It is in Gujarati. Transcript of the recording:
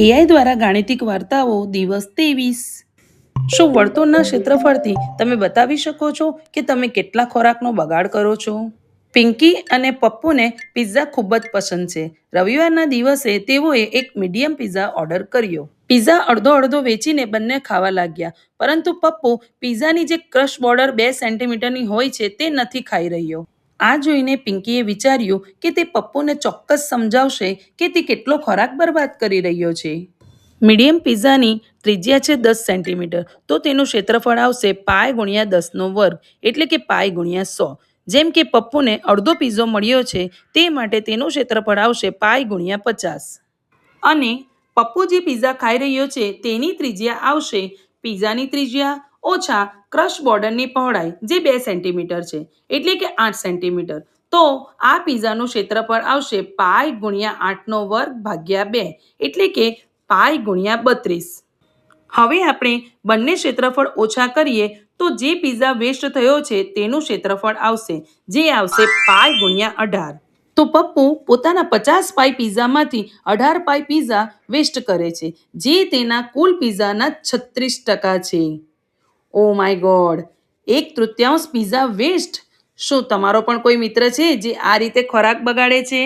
એઆઈ દ્વારા ગાણિતિક વાર્તાઓ દિવસ ત્રેવીસ. શું વર્તુળના ક્ષેત્રફળથી તમે બતાવી શકો છો કે તમે કેટલા ખોરાકનો બગાડ કરો છો? પિંકી અને પપ્પુને પિઝા ખૂબ જ પસંદ છે. રવિવારના દિવસે તેઓએ એક મીડિયમ પિઝા ઓર્ડર કર્યો. પિઝા અડધો અડધો વેચીને બંને ખાવા લાગ્યા, પરંતુ પપ્પુ પિઝાની જે ક્રશ બોર્ડર બે સેન્ટીમીટરની હોય છે તે નથી ખાઈ રહ્યો. આ જોઈને પિંકીએ વિચાર્યું કે તે પપ્પુને ચોક્કસ સમજાવશે કે તે કેટલો ખોરાક બરબાદ કરી રહ્યો છે. મીડિયમ પિઝાની ત્રિજ્યા છે દસ સેન્ટીમીટર, તો તેનું ક્ષેત્રફળ આવશે પાય ગુણ્યા દસનો વર્ગ, એટલે કે પાય ગુણ્યા સો. જેમ કે પપ્પુને અડધો પીઝો મળ્યો છે, તે માટે તેનું ક્ષેત્રફળ આવશે પાય ગુણ્યા પચાસ. અને પપ્પુ જે પિઝા ખાઈ રહ્યો છે, તેની ત્રિજ્યા આવશે. પિઝાની ત્રિજ્યા ઓછા ક્રશ બોર્ડરની પહોળાઈ જે બે સેન્ટીમીટર છે, એટલે કે આઠ સેન્ટીમીટર. તો આ પિઝાનું ક્ષેત્રફળ આવશે પાય ગુણ્યા આઠનો વર્ગ ભાગ્યા બે, એટલે કે પાય ગુણ્યા બત્રીસ. હવે આપણે બંને ક્ષેત્રફળ ઓછા કરીએ તો જે પિઝા વેસ્ટ થયો છે તેનું ક્ષેત્રફળ આવશે, જે આવશે પાય ગુણ્યા અઢાર. તો પપ્પુ પોતાના પચાસ પાય પિઝામાંથી અઢાર પાય પિઝા વેસ્ટ કરે છે, જે તેના કુલ પિઝાના છત્રીસ ટકા છે. Oh my God. એક તૃતીયાંશ પીઝા વેસ્ટ? શું તમારો પણ કોઈ મિત્ર છે જે આ રીતે ખોરાક બગાડે છે?